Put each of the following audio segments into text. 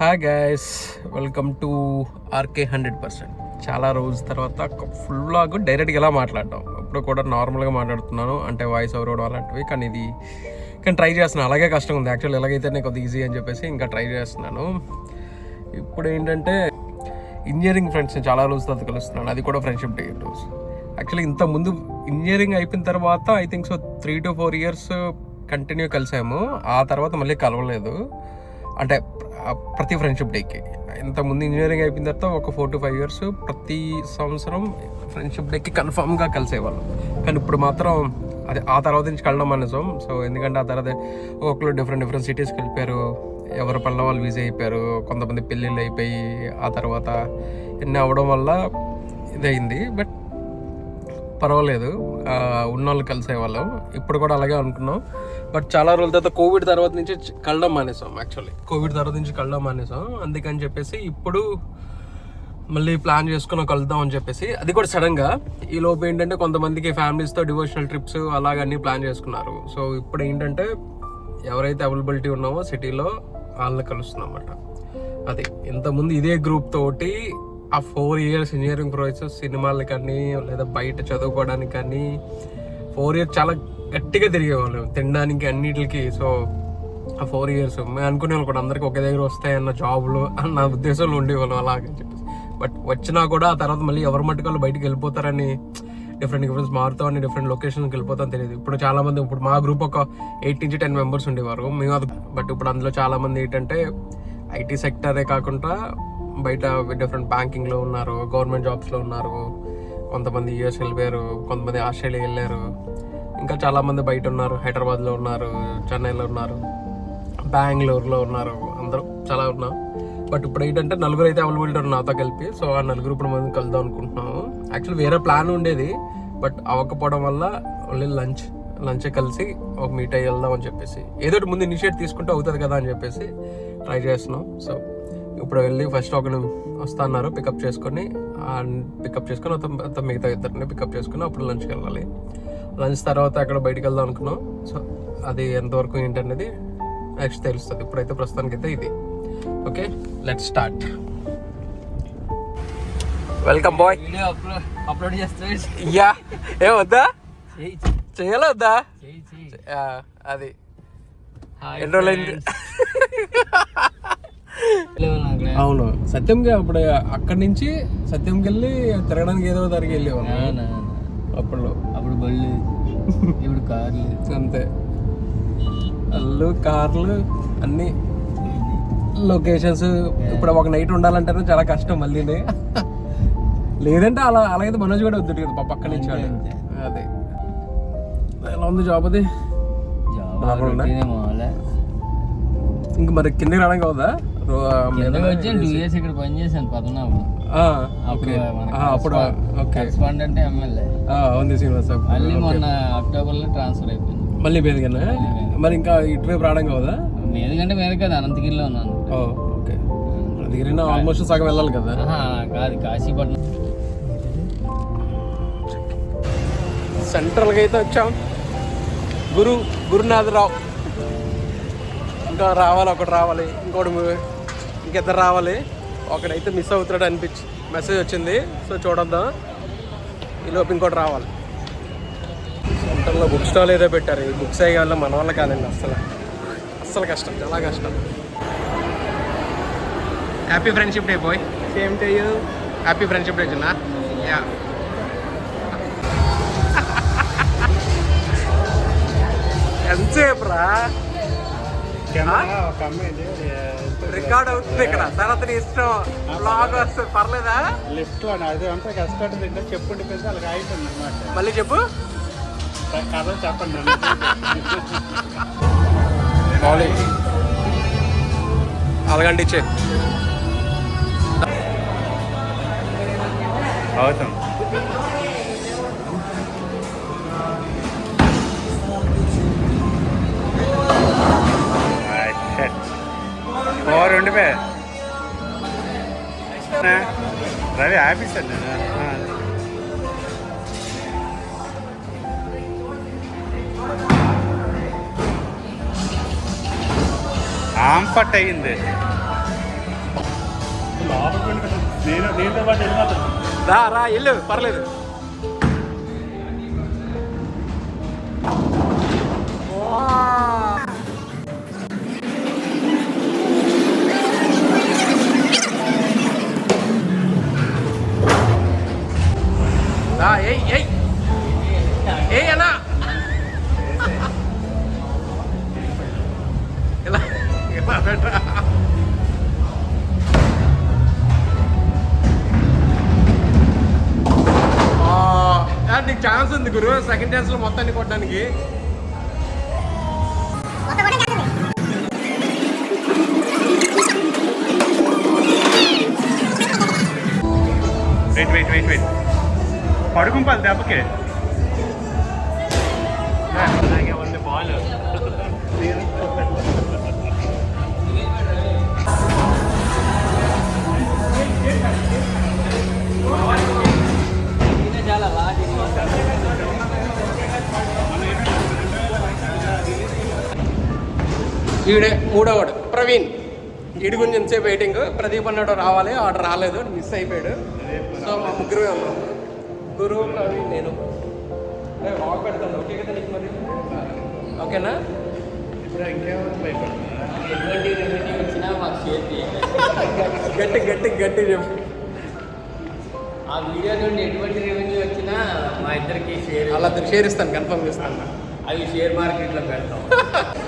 Hi guys welcome to RK hundred percent చాలా రోజుల తర్వాత ఫుల్ వ్లాగ్ డైరెక్ట్గా ఎలా మాట్లాడటం ఇప్పుడు కూడా నార్మల్గా మాట్లాడుతున్నాను. అంటే వాయిస్ ఓవర్ కూడా అలాంటివి కానీ ఇది కానీ ట్రై చేస్తున్నాను అలాగే కష్టం ఉంది. యాక్చువల్గా ఎలాగైతే నేను కొద్దిగా ఈజీ అని చెప్పేసి ఇంకా ట్రై చేస్తున్నాను. ఇప్పుడు ఏంటంటే ఇంజనీరింగ్ ఫ్రెండ్స్ని చాలా రోజుల తర్వాత కలుస్తున్నాను. అది కూడా ఫ్రెండ్షిప్ డే రోజు. యాక్చువల్లీ ఇంత ముందు ఇంజనీరింగ్ అయిపోయిన తర్వాత I think so three to four years continue కలిసాము. ఆ తర్వాత మళ్ళీ కలవలేదు. అంటే ప్రతి ఫ్రెండ్షిప్ డేకి ఇంతకుముందు ఇంజనీరింగ్ అయిపోయిన తర్వాత ఒక ఫోర్ టు ఫైవ్ ఇయర్స్ ప్రతి సంవత్సరం ఫ్రెండ్షిప్ డేకి కన్ఫామ్గా కలిసేవాళ్ళం. కానీ ఇప్పుడు మాత్రం అది ఆ తర్వాత నుంచి కలడం అనేసాం సో ఎందుకంటే ఆ తర్వాత ఒకళ్ళు డిఫరెంట్ డిఫరెంట్ సిటీస్కి వెళ్ళిపోయారు. ఎవరు పనుల వాళ్ళు బిజీ అయిపోయారు. కొంతమంది పెళ్ళిళ్ళు అయిపోయి ఆ తర్వాత ఎన్ని అవ్వడం వల్ల ఇదైంది బట్ పర్వాలేదు. ఆ, ఉన్నోళ్ళు కలిసేవాళ్ళం. ఇప్పుడు కూడా అలాగే అనుకున్నాం. బట్ చాలా రోజుల తర్వాత కోవిడ్ తర్వాత నుంచి కలడం మానేసాం యాక్చువల్లీ. కోవిడ్ తర్వాత నుంచి కలడం మానేసాం. అందుకని చెప్పేసి ఇప్పుడు మళ్ళీ ప్లాన్ చేసుకుని కలుద్దాం అని చెప్పేసి అది కూడా సడన్గా ఈ లోపు ఏంటంటే కొంతమందికి ఫ్యామిలీస్తో డివోషనల్ ట్రిప్స్ అలాగన్నీ ప్లాన్ చేసుకున్నారు. సో ఇప్పుడు ఏంటంటే ఎవరైతే అవైలబిలిటీ ఉన్నామో సిటీలో వాళ్ళని కలుస్తున్నాం అన్నమాట. అది ఇంతకుముందు ఇదే గ్రూప్ తోటి ఆ ఫోర్ ఇయర్స్ ఇంజనీరింగ్ ప్రాసెస్ సినిమాలు కానీ లేదా బయట చదువుకోవడానికి కానీ ఫోర్ ఇయర్స్ చాలా గట్టిగా తిరిగేవాళ్ళం. తినడానికి అన్నిటికి. సో ఆ ఫోర్ ఇయర్స్ మేము అనుకునే వాళ్ళు కూడా. అందరికి ఒకే దగ్గర వస్తాయన్న జాబ్లు అన్న ఉద్దేశంలో ఉండేవాళ్ళం అలాగని చెప్పేసి. బట్ వచ్చినా కూడా ఆ తర్వాత మళ్ళీ ఎవరి మట్టుకు వాళ్ళు వెళ్ళిపోతారని డిఫరెంట్ డిఫరెన్స్ మారుతామని డిఫరెంట్ లొకేషన్కి వెళ్ళిపోతాం తెలియదు. ఇప్పుడు చాలా మంది ఇప్పుడు మా గ్రూప్ ఒక ఎయిట్ నుంచి టెన్ మెంబర్స్ ఉండేవారు. మేము అది బట్ ఇప్పుడు అందులో చాలా మంది ఏంటంటే ఐటీ సెక్టరే కాకుండా బయట డిఫరెంట్ బ్యాంకింగ్లో ఉన్నారు గవర్నమెంట్ జాబ్స్లో ఉన్నారు కొంతమంది యూఎస్ వెళ్ళిపోయారు కొంతమంది ఆస్ట్రేలియా వెళ్ళారు. ఇంకా చాలామంది బయట ఉన్నారు హైదరాబాద్లో ఉన్నారు చెన్నైలో ఉన్నారు బెంగళూరులో ఉన్నారు అందరూ చాలా ఉన్నారు. బట్ ఇప్పుడు ఏంటంటే నలుగురు అయితే అవైలబిలిటీ ఉన్నారు నాతో కలిపి సో ఆ నలుగురు ఇప్పుడు మనం కలుద్దాం అనుకుంటున్నాము. యాక్చువల్లీ వేరే ప్లాన్ ఉండేది బట్ అవ్వకపోవడం వల్ల ఓన్లీ లంచ్ లంచ్ కలిసి ఒక మీట్ అయ్యి వెళ్దాం అని చెప్పేసి. ఏదో ఒకటి ముందు ఇనిషియేట్ తీసుకుంటే అవుతుంది కదా అని చెప్పేసి ట్రై చేస్తున్నాం. సో ఇప్పుడు వెళ్ళి ఫస్ట్ ఒకరిని వస్తా అన్నారు పికప్ చేసుకొని పికప్ చేసుకొని అతను మిగతా ఇద్దరిని పికప్ చేసుకొని అప్పుడు లంచ్కి వెళ్ళాలి. లంచ్ తర్వాత అక్కడ బయటికి వెళ్దాం అనుకున్నాం. సో అది ఎంతవరకు ఏంటనేది నెక్స్ట్ తెలుస్తుంది. ఇప్పుడైతే ప్రస్తుతానికి అయితే ఇది okay let start welcome boy upload చేస్తే యా ఏ వద్దా? చేయాలా వద్దా అది. ఎన్ని అవును? సత్యంగా అప్పుడు అక్కడి నుంచి సత్యంకి వెళ్ళి తిరగడానికి ఏదో దానికి వెళ్ళేవాళ్ళం. అప్పుడు. అప్పుడు బళ్ళు ఇప్పుడు కార్లు. అంతే. అల్లు కార్లు అన్ని లొకేషన్స్. ఇప్పుడు ఒక నైట్ ఉండాలంటేనే చాలా కష్టం మళ్ళీ లేదంటే అలా అలాగైతే మనోజ్ కూడా వద్దు కదా పక్క నుంచి. అదే. ఎలా ఉంది జాబ్ అది? జాబ్ ఇంక మరి కిందకి రావడానికి అవుదా రో- కిందకి వచ్చి టూ ఇయర్స్ ఇక్కడ పని చేశాను పద్మనాభం. అప్పుడు ఓకే. Correspondent MLA. ఉంది శ్రీనివాస్ మళ్ళీ మొన్న అక్టోబర్లో ట్రాన్స్ఫర్ అయిపోయింది. మళ్ళీ బేదికన్నా మరి ఇంకా ఇటువైపు రావడానికి అవుదా మీదకంటే మీద కదా అనంతగిరిలో ఉన్నాను. ఓకే. దగ్గర ఆల్మోస్ట్ సగం వెళ్ళాలి కదా? కాదు కాశీపట్నం. సెంట్రల్కి అయితే వచ్చాం. గురు గురునాథరావు. ఇంకా రావాలి ఒకటి రావాలి. ఇంకోటి ఇంకిద్దరు రావాలి. ఒకడైతే మిస్ అవుతాడు అనిపించి మెసేజ్ వచ్చింది. సో చూడొద్దాం. ఈలోపు ఇంకోటి రావాలి. సెంటర్లో బుక్ స్టాల్ ఏదో పెట్టారు. ఈ బుక్స్ అయ్యే వల్ల మన వల్ల కాదండి అస్సలు. అస్సలు కష్టం. చాలా కష్టం. Happy friendship day bye same to you happy friendship day చిన్న యా ఎంతసేపు రా? రికార్డ్ అవుతుంది ఇక్కడ. తర్వాత నీ ఇష్టం బ్లాగ్ వస్తుంది పర్లేదా? లిఫ్ట్లో అది అంతా కష్టపడి తింటే చెప్పు ఉండిపోయింది వాళ్ళకి అయిపోయింది అనమాట మళ్ళీ చెప్పు. కథ చెప్పండి అలాగండి ఇచ్చే. అవుతాం. ఉండిపోయా రవి ఆఫీసర్ నేను ఆ. ఆంఫట్ అయ్యింది. లోపలికి వెళ్ళి నేను దీంతో పాటు వెళ్ళిపోతాను. రా రా ఇల్లు పర్లేదు. వెయిట్ వెయిట్ వెయిట్ వెయిట్ పడుకుంపాలి దెబ్బకి అలాగే ఉంది బాల్ చాలా లాగ్ ఈడే మూడోవాడు ప్రవీణ్ ఈడి గురించి ఎంతసేపు వెయిటింగ్ ప్రదీప్ అన్నాడు రావాలి ఆర్డర్ రాలేదు మిస్ అయిపోయాడు. సో మా ముగ్గురు ఉన్నాం. గురు ప్రవీణ్ నేను. వాక్ పెడతాను. ఓకే కదా నీకు మరి? ఓకేనా? గట్టి గట్టి గట్టి చెప్పు. ఆ వీడియో నుండి ఎటువంటి రెవెన్యూ వచ్చినా మా ఇద్దరికి షేర్ అలా షేర్ ఇస్తాను కన్ఫర్మ్ చేస్తాను. అవి షేర్ మార్కెట్లో పెడతాం.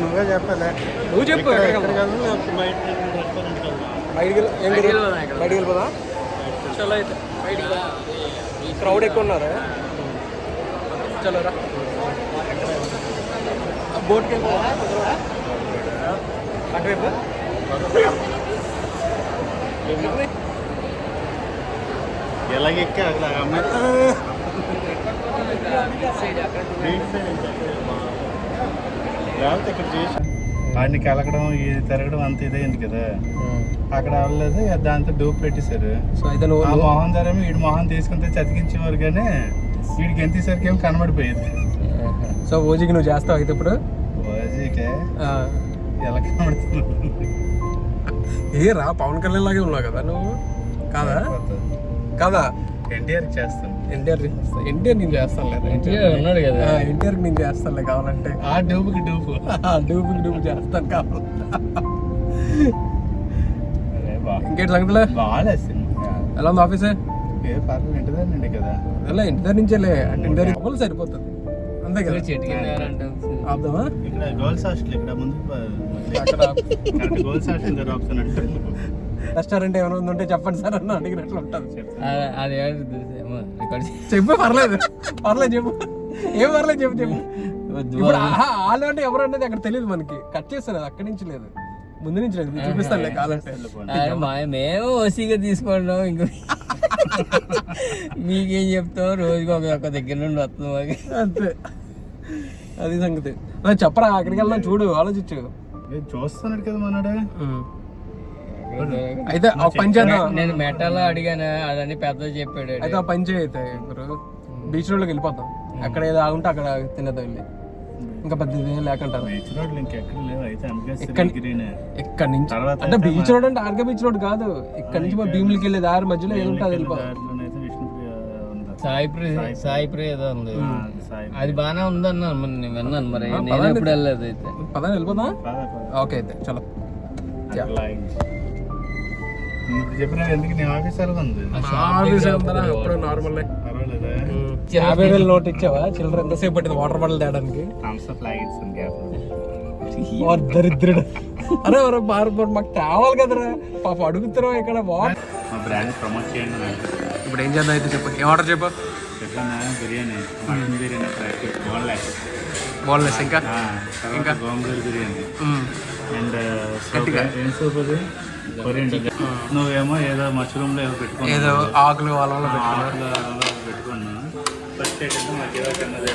నువ్వే చెప్పలే. నువ్వు చెప్పు బయటికి వెళ్ళు- ఏం బయటికి గురు? వెళ్దాం ఇక్కడ. బయటికి వెళ్ళిపోదా? చలో అయితే. బయటికి క్రౌడ్ ఎక్కువ ఉన్నారు. చలో రా. బోట్కి వెళ్ళిపోదా? అటువైపు. ఎలాగెక్కి అట్లా అమ్మాయి లేకపోతే ఇక్కడ చేసి వాడిని కలగడం ఇది తిరగడం అంత ఇదేంటి కదా? అక్కడ అవ్వలేదు దాంతో డూప్ పెట్టేశారు. ఆ మొహం ధరేమో వీడి మొహం తీసుకుంటే చతికించేవారు కానీ వీడికి ఎంతసేసరికి ఏమో కనబడిపోయేది. సో ఓజీకి నువ్వు చేస్తావు అయితే ఇప్పుడు? ఓజీకే? ఎలా కనబడుతుంది ఏ రా పవన్ కళ్యాణ్ లాగే ఉన్నావు కదా నువ్వు? కాదా? కాదా? ఎన్టీఆర్ చేస్తాను. ఎన్టీఆర్ ఎన్టీఆర్ నేను చేస్తాను ఎన్టీఆర్ ఉన్నాడు కదా. ఎన్టీఆర్ నేను చేస్తానులే కావాలంటే. ఆ డూపుకి డూపు. డూబుకి డూబు చేస్తాను కావాలంటే ఇంకేంటి సంగతిలే? సినిమా. ఎలా ఉంది ఆఫీసే? ఏ పర్లేదు కదా. ఎలా ఇంటి దగ్గర నుంచేలే అంటే ఇంటి దగ్గర ఒకళ్ళు సరిపోతుంది. అంతే కదా? ఆపుదామా? ఇక్కడ గర్ల్స్ హాస్టల్ ఇక్కడ ముందు అక్కడ గర్ల్స్ హాస్టల్ దగ్గర ఆప్షన్ అంటే రెస్టారెంట్ ఏమైనా ఉందంటే చెప్పండి సార్ అన్న అడిగినట్లు ఉంటుంది అది- అది ఏడు తెలుసేమో రికార్డ్ చేసి- చెప్పు పర్లేదు. పర్లేదు చెప్పు. ఏం పర్లేదు చెప్పు చెప్పు. ఇప్పుడు వాళ్ళు అంటే ఎవరు అనేది అక్కడ తెలియదు మనకి. కట్ చేస్తారు అక్కడి నుంచి లేదు. ముందు నుంచి లేదు. అరే మా మేము ఓసీగా తీసుకుంటాం ఇంక. మీకేం చెప్తావు? రోజుకి ఒక ఒక్క దగ్గర నుండి వస్తుంది మాకు. అంతే. అది సంగతి. చెప్పరా అక్కడికి వెళ్దాం చూడు ఆలోచించు. ఏ, చూస్తున్నాడు కదా మనడు. అయితే పని చేద్దాం నేను మెటలో అడిగాను అదని పెద్ద చెప్పాడు అయితే ఆ ఇప్పుడు బీచ్ రోడ్లోకి వెళ్ళిపోతాం. అక్కడ ఏదో ఆగుంటే అక్కడ తినేద్దాం వెళ్ళి. ఇంకా పెద్ద ఏం లేకుంటారు. బీచ్ రోడ్లు ఇంకెక్కడ లేవు. అయితే ఇక్కడ నుంచి? అంటే బీచ్ రోడ్ అంటే ఆర్గా బీచ్ రోడ్ కాదు. ఇక్కడ నుంచి మా భీములకి వెళ్ళే దారి మధ్యలో ఏదో ఉంటుంది వెళ్ళిపోతాం సాయి ప్రియ సాయి ప్రియ ఏదో ఉంది. ఆ, సాయి అది బాగానే ఉందన్నాను మరి నేను విన్నాను మరి. నేను. ఎప్పుడు వెళ్ళలేదు అయితే. పదా వెళ్ళిపోదాం పద, పద. ఓకే అయితే చలో. ఇప్పుడు చెప్పిన ఎందుకు? నీ ఆఫీస్ ఉంది ఎప్పుడు నార్మల్. యాభై వేలు నోట్ ఇచ్చావా? చిల్లర ఎంతసేపు పట్టింది వాటర్ బాటిల్ ఓ దరిద్రుడు. అరే అరే మరి మాకు తేవాలి కదరా. పాప అడుగుతున్నావు ఇక్కడ వా. మా బ్రాండ్ ప్రమోట్ చేయండి ఇప్పుడు ఏం చేద్దాం అయితే చెప్పు. ఏం ఆర్డర్ చెప్పు? చెప్పాను బిర్యానీ. బిర్యానీ ఇంకా? ఇంకా? గోంగూర బిర్యానీ. అండ్ గట్టిగా. ఏం సూప్ అది? కొరియండి నువ్వేమో ఏదో మష్రూమ్లో ఏదో పెట్టుకున్నావు. ఏదో ఆకులు వాళ్ళ ఆకులు అలా పెట్టుకున్నా ఫస్ట్ ఏంటంటే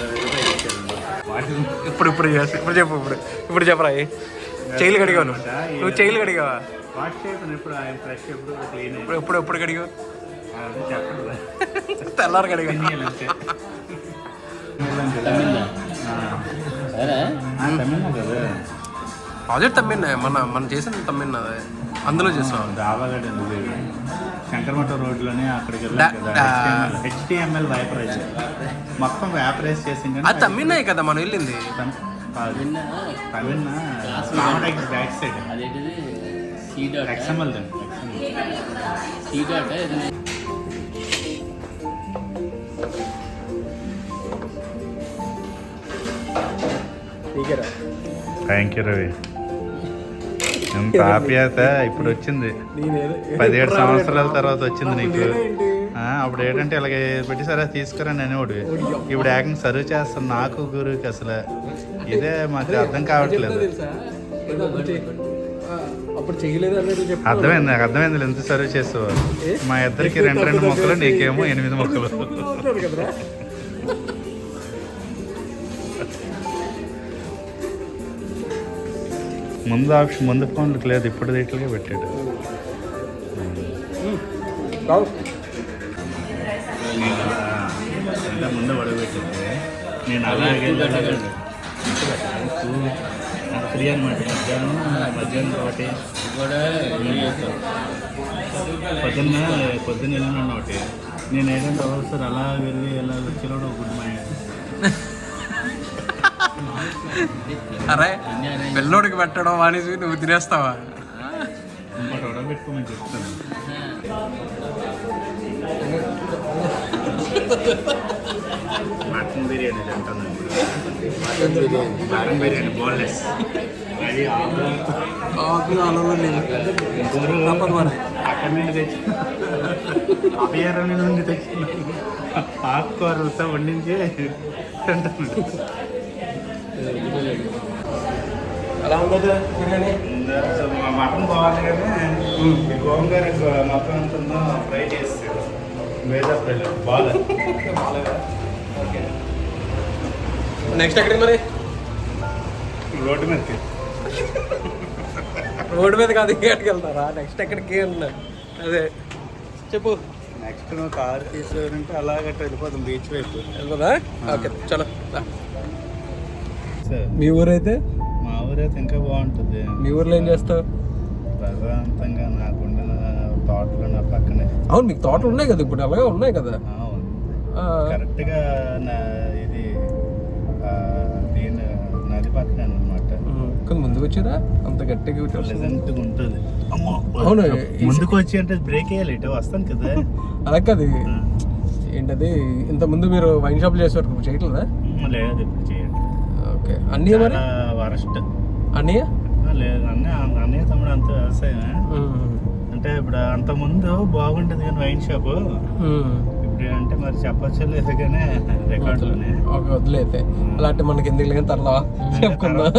మాకు ఇప్పుడు ఇప్పుడు చేస్తా. ఇప్పుడు చెప్పు ఇప్పుడు. ఇప్పుడు చెప్పరా? చేయలు కడిగావు నువ్వు. చేయలు కడిగావా? వాష్ చేయకుండా ఎప్పుడు ఆయన ఫ్రెష్ ఎప్పుడు క్లీన్ ఇప్పుడు ఎప్పుడు ఎప్పుడు కడిగావు? చెప్పండి. తెల్లారు కడిగా ప్రాజెక్ట్ తమ్మిన మన మనం చేసిన తమ్మిన అందులో చేసావు దాబాగడ్ శంకరమఠ రోడ్లోనే అక్కడికి హెచ్టిఎంఎల్ వైపరైజ్ మొత్తం వ్యాపరైజ్ చేసింది అది తమ్మినాయి కదా మనం వెళ్ళింది. తమిళ కామరాజ్ బ్యాక్ సైడ్ అదేంటిది? ఎక్స్ఎంఎల్ థ్యాంక్ యూ రవి ఎంత ఆప్యాయత ఇప్పుడు వచ్చింది. పదిహేడు సంవత్సరాల తర్వాత వచ్చింది నీకు. అప్పుడు ఏంటంటే ఇలాగే పెట్టి సరే తీసుకురండి అనేవాడు. ఇప్పుడు ఏకంగా సర్వ్ చేస్తాను నాకు గురువుకి అసలు. ఇదే మాకు అర్థం కావట్లేదు. అప్పుడు చేయలేదు అనేది చెప్పు అర్థమైంది నాకు అర్థమైంది ఎంత సర్వ్ చేస్తావు మా ఇద్దరికి రెండు రెండు మొక్కలు నీకేమో ఎనిమిది మొక్కలు. ముందు ఆప్షన్ ముందు ఫోన్లకు లేదు ఇప్పుడు దీంట్లోకే పెట్టాడు. అంటే ముందు పడబెట్టింది నేను అలాగే ఫ్రీ అనమాట మధ్యాహ్నం మధ్యాహ్నం ఒకటి కూడా పొద్దున్న పొద్దున్న వెళ్ళినాను ఒకటి. నేను ఏంటంటే ఒకసారి అలా వెళ్ళి ఎలా వచ్చేవాడు ఒక గుడ్ మైండ్. అరే పిల్లోడికి పెట్టడం మానేసి నువ్వు తినేస్తావా? మటన్ బిర్యానీ తింటాను mutton biryani. Mutton biryani boneless. అది తప్పదు మరి. అక్కడి నుండి తెచ్చి అభయారణ్యం నుండి తెచ్చిన ఆకుకూరలతో వండించి తింటాను ఎలా ఉండదు బిర్యానీ? మా మటన్ బాగుంది కానీ ఈ గోంగూర గో- మొత్తం అంతా ఫ్రై చేస్తాడు వేదా ఫ్రై బాగా. నెక్స్ట్ ఎక్కడికి మరి? రోడ్డు మీదకి. రోడ్డు మీద కాదు ఇంకెక్కడికి వెళ్తారా? నెక్స్ట్ ఎక్కడికి అన్నా అదే. చెప్పు. నెక్స్ట్ నువ్వు కార్ తీసుకుంటే అలాగట్టు వెళ్ళిపోతాం బీచ్ వైపు. వెళ్ళదా ఓకే చలో. మీ ఊరైతే? మా ఊరైతే ఇంకా బాగుంటుంది. మీ ఊర్లో ఏం చేస్తావు ప్రశాంతంగా నాకుండిన తోటలు నా పక్కనే. అవును మీకు తోటలు ఉన్నాయి కదా ఇప్పుడు అలాగే ఉన్నాయి కదా. కరెక్ట్గా నా ఇది ఆ, దీని నది పక్కన అనమాట కొంచెం ముందుకు వచ్చిరా? అంత గట్టిగా. ప్లెజెంట్గా ఉంటుంది. అవును, ముందుకు వచ్చి అంటే బ్రేక్ వేయాలి ఇటు వస్తాను కదా. అలా కాదు. ఏంటది? ఇంత ముందు మీరు వైన్ షాప్ చేసేవారు ఇప్పుడు చేయట్లేదా? లేదు ఇప్పుడు ఓకే. అన్నయ్య మరి? వరస్ట్. అన్నయ్య? లేదు. అన్నయ్య అన్నయ్య తమ్ముడు అంత వ్యవసాయం ఉమ్, అంటే ఇప్పుడు అంత ముందు బాగుంటుంది కానీ వైన్ షాప్. ఇప్పుడు అంటే మరి చెప్పచ్చు లేదు కానీ రికార్డులోనే ఓకే వదిలేతే అలాంటి మనకి ఎందుకు లేని తర్వాత చెప్పుకుందాం.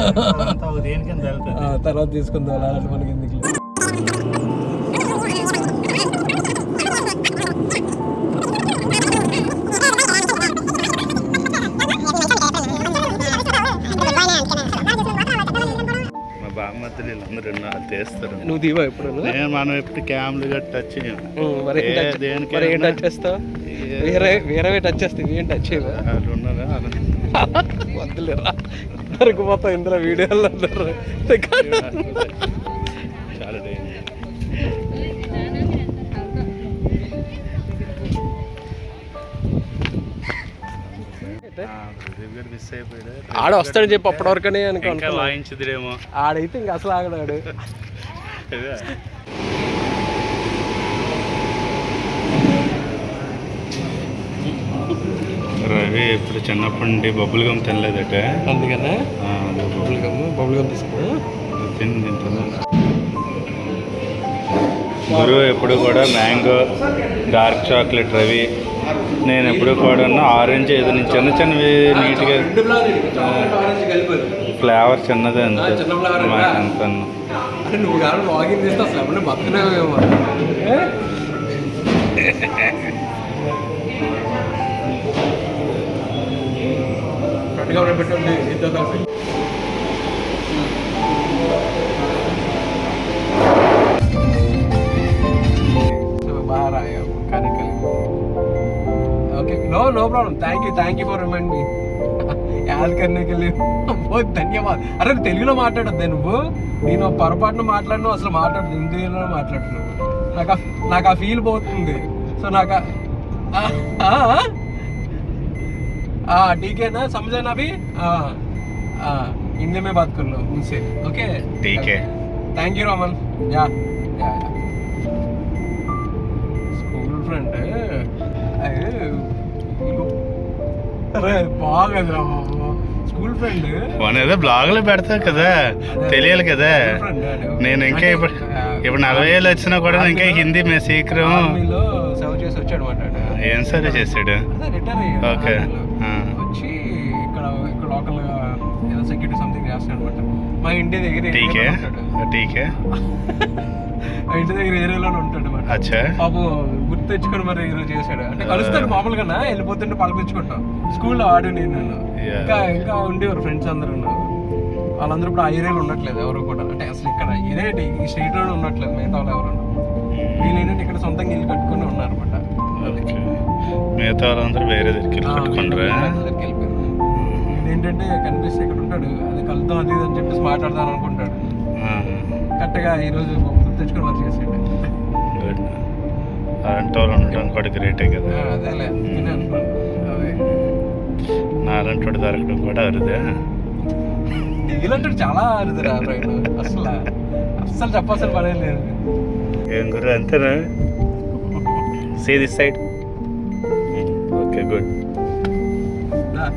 తర్వాత తీసుకుందాం. అలాంటి మనకి ఎందుకు లేదు వీళ్ళందరూ ఉన్నారు, తీస్తారు నువ్వు దీవా ఎప్పుడు నేను మనం ఎప్పుడు క్యామ్లు గట్టి టచ్ మరి ఏం టచ్ చేస్తావు? వేరే వేరే టచ్ చేస్తావు ఏం టచ్ చేయవా. వద్దులేరా? దొరికిపోతావు ఇందులో వీడియోలో మిస్ అయిపోయాడు. ఆడ వస్తాడు చెప్పి అప్పటివరకనే ఇంకా అనుకో వాయించుదురేమో ఆడైతే ఇంకా అసలు ఆగడాడు. అదే. రవి ఇప్పుడు చిన్నప్పటి నుండి బొబ్బులు గమ్ తినలేదట. అందుకనే ఆ, బబుల్ గమ్ బబుల్ గమ్ తీసుకో తిని తింటున్నా గురువు ఎప్పుడు కూడా మ్యాంగో డార్క్ చాక్లెట్ రవి నేను ఎప్పుడు కూడా ఆరెంజ్ ఏదో నేను చిన్న చిన్నవి నీట్గా ఫ్లేవర్ చిన్నదే అంతే. మాకు అంటే no problem thank you thank you for remind me add ఓ అబ్బో ధన్యవాద్ అరే తెలుగులో మాట్లాడద్దా నువ్వు? నేను పొరపాటున మాట్లాడను అసలు మాట్లాడదు హిందీలో మాట్లాడుతున్నావు నాకు నాకు ఆ ఫీల్ పోతుంది. సో నాకు టీకేనా? సమజానా అవి హిందీ మే బాత్ కర్ మున్సే ఓకే? టీకే. థ్యాంక్ యూ రామన్ యా స్కూల్ ఫ్రెండ్ బాగా స్కూల్ ఫ్రెండ్ మన ఏదో బ్లాగులు పెడతావు కదా. తెలియాలి కదా. నేను. ఇంకా ఇప్పుడు ఇప్పుడు నలభై ఏళ్ళు వచ్చినా కూడా ఇంకా హిందీ మే సీక్రం ఆర్మీలో సర్వ్ చేసి వచ్చాడు ఏం సరే చేశాడు? అయ్యాడు. ఓకే. వచ్చి ఇక్కడ ఇక్కడ లోకల్ ఏదో సెక్యూరిటీ సంథింగ్ చేస్తాడు అనమాట మా ఇంటి దగ్గర టీకే? టీకే? మా ఇంటి దగ్గర ఏరియాలోనే ఉంటాడు అనమాట అచ్చా. పాపు గుర్తు తెచ్చుకొని మరి ఈరోజు చేశాడు. అంటే కలుస్తాడు మామూలుగా వెళ్ళిపోతుంటే పలకరించుకుంటాం స్కూల్లో ఆడు నేను. ఇంకా ఇంకా ఉండేవారు ఫ్రెండ్స్ అందరూ వాళ్ళందరూ ఇప్పుడు ఆ ఏరియాలో ఉండట్లేదు ఎవరు కూడా. అంటే అసలు ఇక్కడ ఇదే ఈ స్ట్రీట్లోనే ఉండట్లేదు మిగతా వాళ్ళు ఎవరు వీళ్ళు ఏంటంటే ఇక్కడ సొంతంగా ఇల్లు కట్టుకుని ఉన్నారు అనమాట మిగతా వాళ్ళందరూ వేరే దగ్గరికి వెళ్ళి కట్టుకుంటారా ఏంటంటే కనిపిస్తే ఇక్కడ ఉంటాడు. అది కలుద్దాం అది అని చెప్పేసి మాట్లాడదాం అనుకుంటాడు. కరెక్ట్గా ఈ రోజు గుర్తు తెచ్చుకొని చేసాడు గుడ్ అలాంటి వాళ్ళు ఉండడం కూడా గ్రేటే కదా. అదేలే. అనుకున్నాను నాలాంటి వాడు దొరకడం కూడా అరుదే ఇలాంటి చాలా అరుదురా రైలు అసలు అస్సలు చెప్పాల్సిన పనే లేదు ఏం గురు అంతేనా see this side okay good